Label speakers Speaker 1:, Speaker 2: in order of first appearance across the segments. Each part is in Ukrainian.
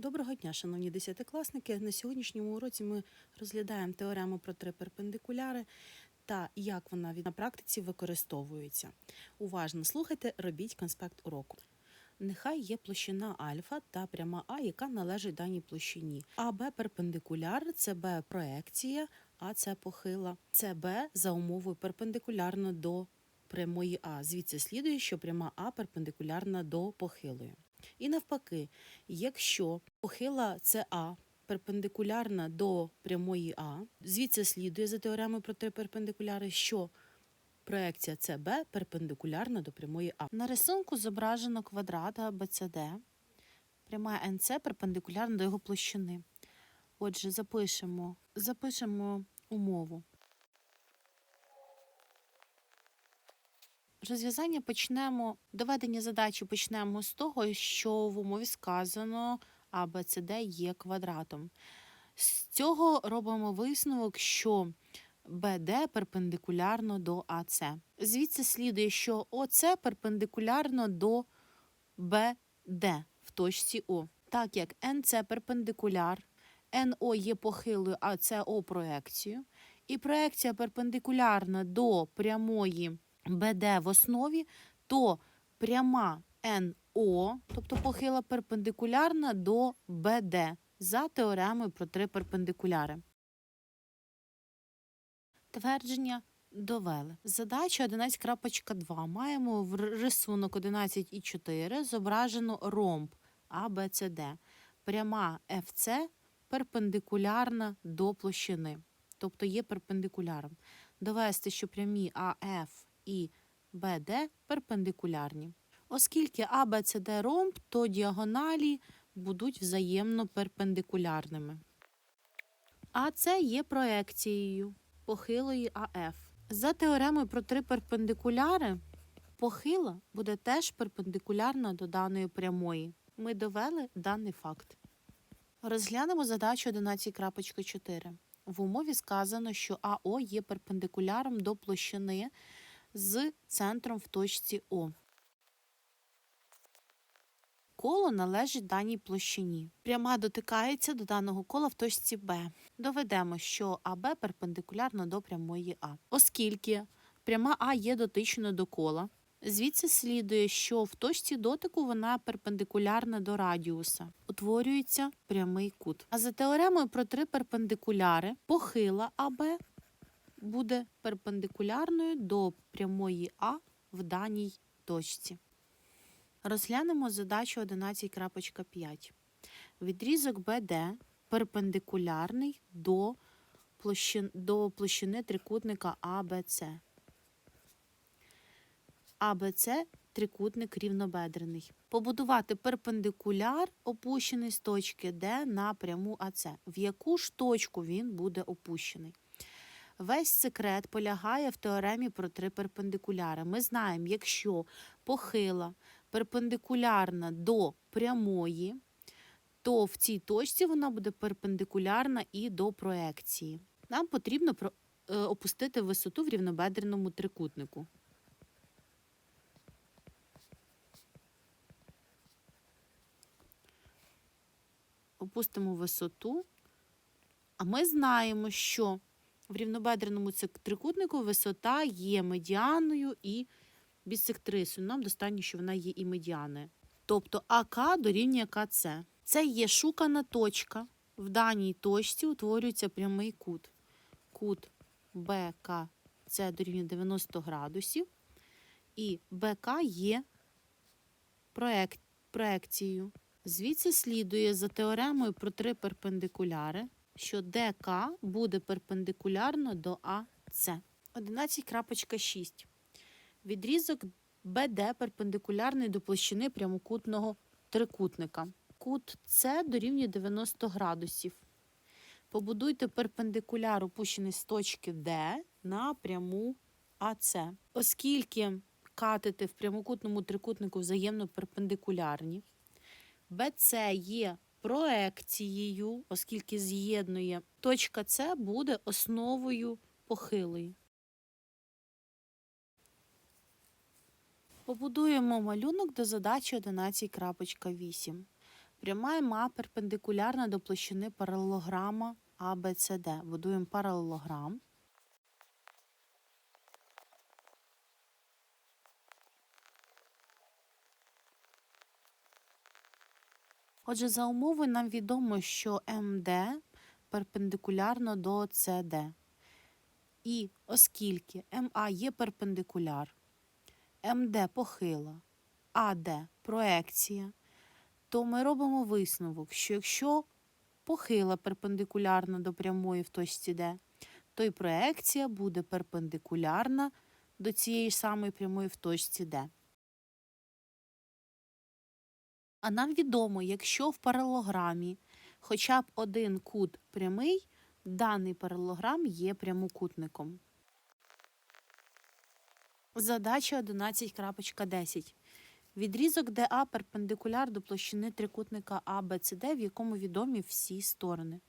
Speaker 1: Доброго дня, шановні десятикласники. На сьогоднішньому уроці ми розглядаємо теорему про три перпендикуляри та як вона на практиці використовується. Уважно слухайте, робіть конспект уроку. Нехай є площина альфа та пряма А, яка належить даній площині. АБ перпендикуляр, ЦБ проекція, А це похила. ЦБ за умовою перпендикулярно до прямої А. Звідси слідує, що пряма А перпендикулярна до похилої. І навпаки, якщо похила ЦА перпендикулярна до прямої А, звідси слідує за теоремою про три перпендикуляри, що проекція ЦБ перпендикулярна до прямої А. На рисунку зображено квадрат ABCD. Пряма НЦ перпендикулярна до його площини. Отже, запишемо, запишемо умову. Розв'язання почнемо, доведення задачі почнемо з того, що в умові сказано А, Б, С, Д є квадратом. З цього робимо висновок, що БД перпендикулярно до АЦ. Звідси слідує, що ОЦ перпендикулярно до БД в точці О. Так як НЦ перпендикуляр, НО є похилою, а СО проекцією, і проекція перпендикулярна до прямої БД в основі, то пряма НО, тобто похила перпендикулярна до БД за теоремою про три перпендикуляри. Твердження довели. Задача 11.2. Маємо в рисунок 11.4 зображено ромб ABCD. Пряма FC перпендикулярна до площини, тобто є перпендикуляром. Довести, що прямі АФ і БД перпендикулярні. Оскільки ABCD ромб, то діагоналі будуть взаємно перпендикулярними. А це є проекцією похилої АФ. За теоремою про три перпендикуляри, похила буде теж перпендикулярна до даної прямої. Ми довели даний факт. Розглянемо задачу 11.4. В умові сказано, що АО є перпендикуляром до площини з центром в точці О. Коло належить даній площині. Пряма дотикається до даного кола в точці Б. Доведемо, що АБ перпендикулярно до прямої А. Оскільки пряма А є дотичною до кола, звідси слідує, що в точці дотику вона перпендикулярна до радіуса. Утворюється прямий кут. А за теоремою про три перпендикуляри похила АБ буде перпендикулярною до прямої А в даній точці. Розглянемо задачу 11.5. Відрізок БД перпендикулярний до площин, до площини трикутника АБЦ. АБЦ трикутник рівнобедрений. Побудувати перпендикуляр, опущений з точки Д на пряму АЦ. В яку ж точку він буде опущений? Весь секрет полягає в теоремі про три перпендикуляри. Ми знаємо, якщо похила перпендикулярна до прямої, то в цій точці вона буде перпендикулярна і до проекції. Нам потрібно е, опустити висоту в рівнобедреному трикутнику. Опустимо висоту. А ми знаємо, що в рівнобедреному трикутнику висота є медіаною і бісектрисою. Нам достатньо, що вона є і медіаною. Тобто АК дорівнює КЦ. Це є шукана точка. В даній точці утворюється прямий кут. Кут БКЦ дорівнює 90 градусів. І БК є проек... проекцією. Звідси слідує за теоремою про три перпендикуляри, що ДК буде перпендикулярно до АЦ. 11.6. Відрізок БД перпендикулярний до площини прямокутного трикутника. Кут С дорівнює 90 градусів. Побудуйте перпендикуляр, опущений з точки Д на пряму АЦ. Оскільки катети в прямокутному трикутнику взаємно перпендикулярні, БЦ є проекцією, оскільки з'єднує, точка С буде основою похилої. Побудуємо малюнок до задачі 11.8. Пряма МА перпендикулярна до площини паралелограма ABCD. Будуємо паралелограм. Отже, за умовою нам відомо, що МД перпендикулярно до СД. І оскільки МА є перпендикуляр, МД похила, АД проекція, то ми робимо висновок, що якщо похила перпендикулярна до прямої в точці Д, то і проекція буде перпендикулярна до цієї самої прямої в точці Д. А нам відомо, якщо в паралограмі хоча б один кут прямий, даний паралограм є прямокутником. Задача 11.10. Відрізок ДА перпендикуляр до площини трикутника АБЦД, в якому відомі всі сторони.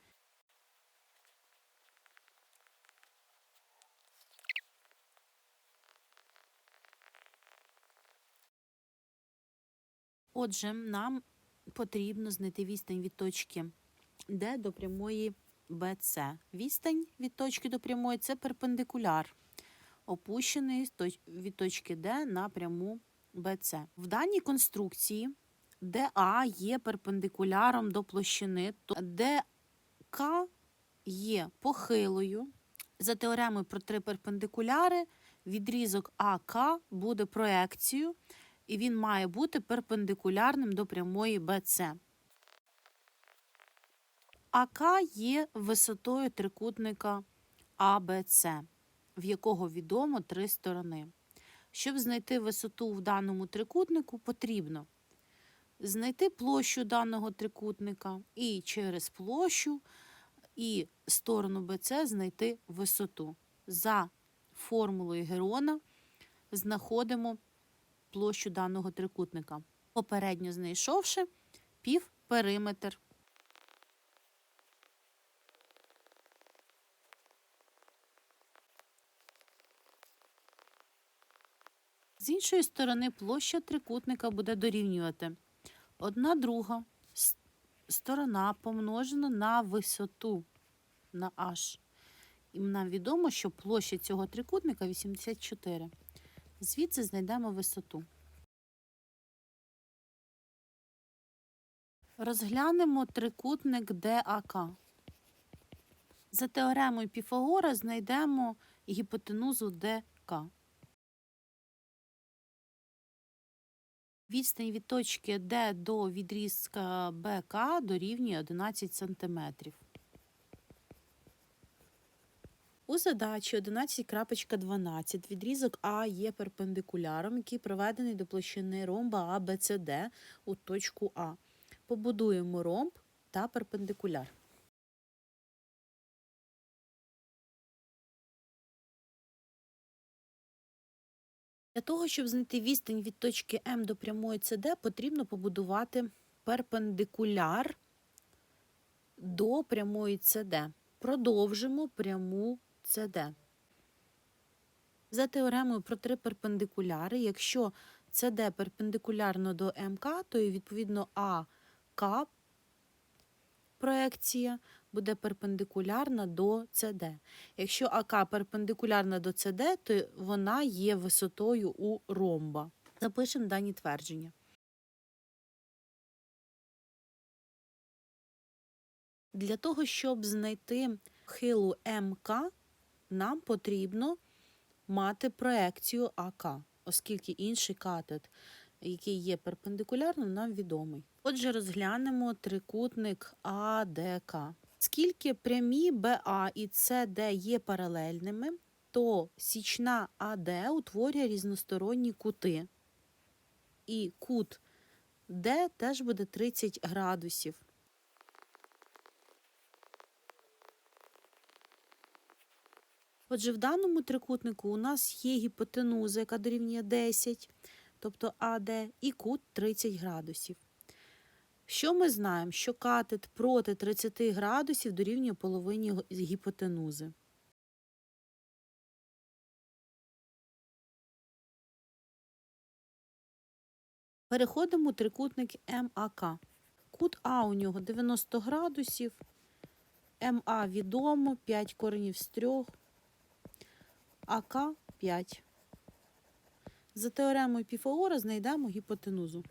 Speaker 1: Отже, нам потрібно знайти відстань від точки Д до прямої BC. Відстань від точки до прямої це перпендикуляр, опущений від точки Д на пряму BC. В даній конструкції ДА є перпендикуляром до площини, то ДК є похилою. За теоремою про три перпендикуляри відрізок АК буде проекцією, і він має бути перпендикулярним до прямої BC. АК є висотою трикутника ABC, в якого відомо три сторони. Щоб знайти висоту в даному трикутнику, потрібно знайти площу даного трикутника і через площу і сторону BC знайти висоту. За формулою Герона знаходимо площу даного трикутника, попередньо знайшовши півпериметр. З іншої сторони площа трикутника буде дорівнювати одна друга сторона помножена на висоту на h. І нам відомо, що площа цього трикутника 84. Звідси знайдемо висоту. Розглянемо трикутник ДАК. За теоремою Піфагора знайдемо гіпотенузу ДК. Відстань від точки Д до відрізка БК дорівнює 11 см. У задачі 11.12 відрізок А є перпендикуляром, який проведений до площини ромба ABCD у точку А. Побудуємо ромб та перпендикуляр. Для того, щоб знайти відстань від точки М до прямої СД, потрібно побудувати перпендикуляр до прямої СД. Продовжимо пряму СД. За теоремою про три перпендикуляри, якщо СД перпендикулярно до МК, то і відповідно АК проекція буде перпендикулярна до СД. Якщо АК перпендикулярна до СД, то вона є висотою у ромба. Запишемо дані твердження. Для того, щоб знайти хилу МК, нам потрібно мати проекцію АК, оскільки інший катет, який є перпендикулярним, нам відомий. Отже, розглянемо трикутник АДК. Скільки прямі БА і СД є паралельними, то січна АД утворює різносторонні кути. І кут Д теж буде 30 градусів. Отже, в даному трикутнику у нас є гіпотенуза, яка дорівнює 10, тобто АД, і кут 30 градусів. Що ми знаємо? Що катет проти 30 градусів дорівнює половині гіпотенузи. Переходимо у трикутник МАК. Кут А у нього 90 градусів. МА відомо, 5 коренів з 3. АК 5. За теоремою Піфагора знайдемо гіпотенузу.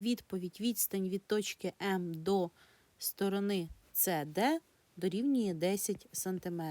Speaker 1: Відповідь відстань від точки М до сторони CD дорівнює 10 см.